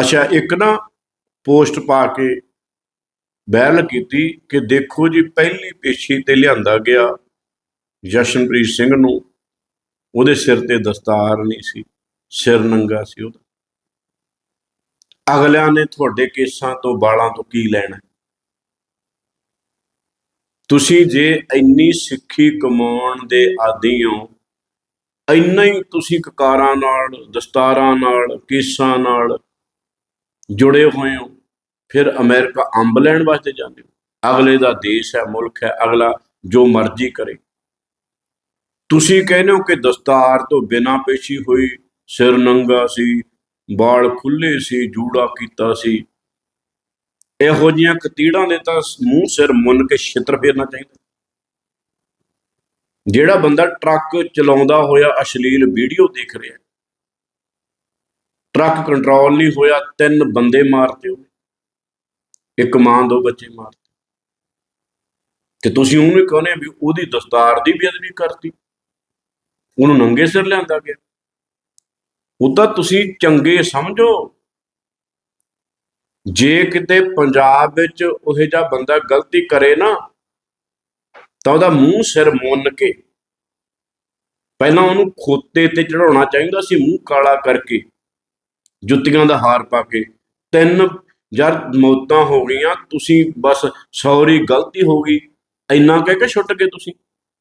ਅੱਛਾ, ਇੱਕ ਨਾ ਪੋਸਟ ਪਾ ਕੇ ਬਹਿਲ ਕੀਤੀ ਕਿ ਦੇਖੋ ਜੀ, ਪਹਿਲੀ ਪੇਸ਼ੀ ਤੇ ਲਿਆਂਦਾ ਗਿਆ ਜਸ਼ਨਪ੍ਰੀਤ ਸਿੰਘ ਨੂੰ। ਉਹਦੇ ਸਿਰ ਤੇ ਦਸਤਾਰ ਨਹੀਂ ਸੀ, ਸਿਰ ਨੰਗਾ ਸੀ ਉਹਦਾ। ਅਗਲਿਆਂ ਨੇ ਤੁਹਾਡੇ ਕੇਸਾਂ ਤੋਂ ਬਾਲਾਂ ਤੋਂ ਕੀ ਲੈਣਾ? ਤੁਸੀਂ ਜੇ ਇੰਨੀ ਸਿੱਖੀ ਕਮਾਉਣ ਦੇ ਆਦੀ ਹੋ, ਇੰਨਾ ਹੀ ਤੁਸੀਂ ਕਕਾਰਾਂ ਨਾਲ, ਦਸਤਾਰਾਂ ਨਾਲ, ਕੇਸਾਂ ਨਾਲ ਜੁੜੇ ਹੋਏ ਹੋ, ਫਿਰ ਅਮਰੀਕਾ ਅੰਬ ਲੈਣ ਵਾਸਤੇ ਜਾਂਦੇ ਹੋ। ਅਗਲੇ ਦਾ ਦੇਸ਼ ਹੈ, ਮੁਲਕ ਹੈ, ਅਗਲਾ ਜੋ ਮਰਜ਼ੀ ਕਰੇ। ਤੁਸੀਂ ਕਹਿੰਦੇ ਹੋ ਕਿ ਦਸਤਾਰ ਤੋਂ ਬਿਨਾਂ ਪੇਸ਼ੀ ਹੋਈ ਸਿਰ ਨੰਗਾ ਸੀ ਬਾਲ ਖੁੱਲੇ ਸੀ, ਜੂੜਾ ਕੀਤਾ ਸੀ। ਇਹੋ ਜੀਆਂ ਕਤੀੜਾਂ ਦੇ ਤਾਂ ਮੂੰਹ, ਸਿਰ ਮੁੰਨ ਕੇ ਛਿੱਤਰ ਫੇਰਨਾ ਚਾਹੀਦਾ। ਜਿਹੜਾ ਬੰਦਾ ਟਰੱਕ ਚਲਾਉਂਦਾ ਹੋਇਆ ਅਸ਼ਲੀਲ ਵੀਡੀਓ ਦੇਖ ਰਿਹਾ ਟਰੱਕ ਕੰਟਰੋਲ ਨਹੀਂ ਹੋਇਆ, ਤਿੰਨ ਬੰਦੇ ਮਾਰਤੇ ਉਹਨੇ ਇੱਕ ਮਾਂ, ਦੋ ਬੱਚੇ ਮਾਰਤੇ। ਤੇ ਤੁਸੀਂ ਉਹਨੂੰ ਕਹਿੰਦੇ ਵੀ ਉਹਦੀ ਦਸਤਾਰ ਦੀ ਬੇਅਦਬੀ ਕਰਤੀ। ਉਹਨੂੰ ਨੰਗੇ ਸਿਰ ਲਿਆਂਦਾ ਗਿਆ। ਉਹ ਤਾਂ ਤੁਸੀਂ ਚੰਗੇ ਸਮਝੋ। ਜੇ ਕਿਤੇ ਪੰਜਾਬ ਵਿੱਚ ਉਹ ਜਿਹਾ ਬੰਦਾ ਗਲਤੀ ਕਰੇ ਨਾ, ਤਾਂ ਉਹਦਾ ਮੂੰਹ ਸਿਰ ਮੁੰਨ ਕੇ, ਪਹਿਲਾਂ ਉਹਨੂੰ ਖੋਤੇ ਤੇ ਚੜਾਉਣਾ ਚਾਹੀਦਾ ਸੀ, ਮੂੰਹ ਕਾਲਾ ਕਰਕੇ। ਜੁੱਤੀਆਂ ਦਾ ਹਾਰ ਪਾ ਕੇ। ਤਿੰਨ ਯਾਰ ਮੌਤਾਂ ਹੋ ਗਈਆਂ, ਤੁਸੀਂ ਬਸ ਸੌਰੀ, ਗਲਤੀ ਹੋ ਗਈ। ਇੰਨਾ ਕਹਿ ਕੇ ਛੁੱਟ ਗਏ ਤੁਸੀਂ।